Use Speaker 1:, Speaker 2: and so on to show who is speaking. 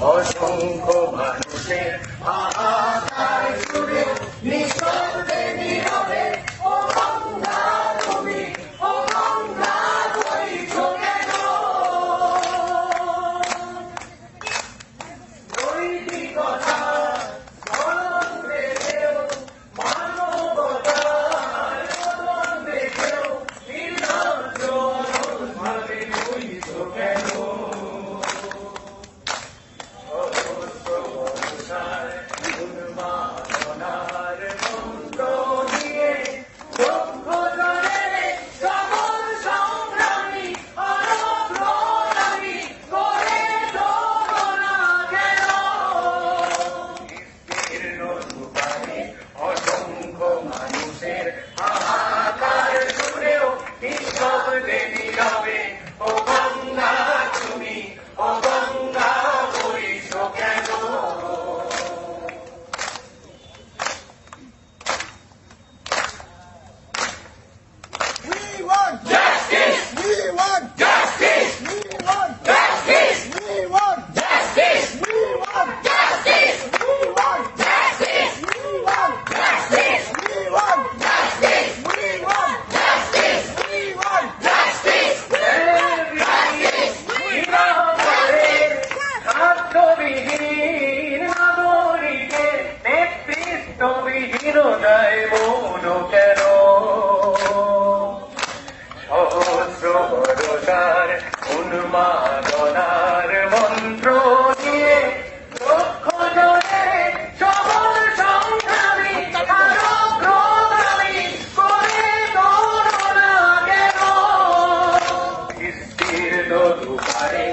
Speaker 1: 我
Speaker 2: 胸口满是。ঘৃণায় মন কেন? সহস্র বরতার উন্মাদনার মন্ত্র দিয়ে লক্ষ জনে সবল করে না কেন? বিস্তীর্ণ দুবারে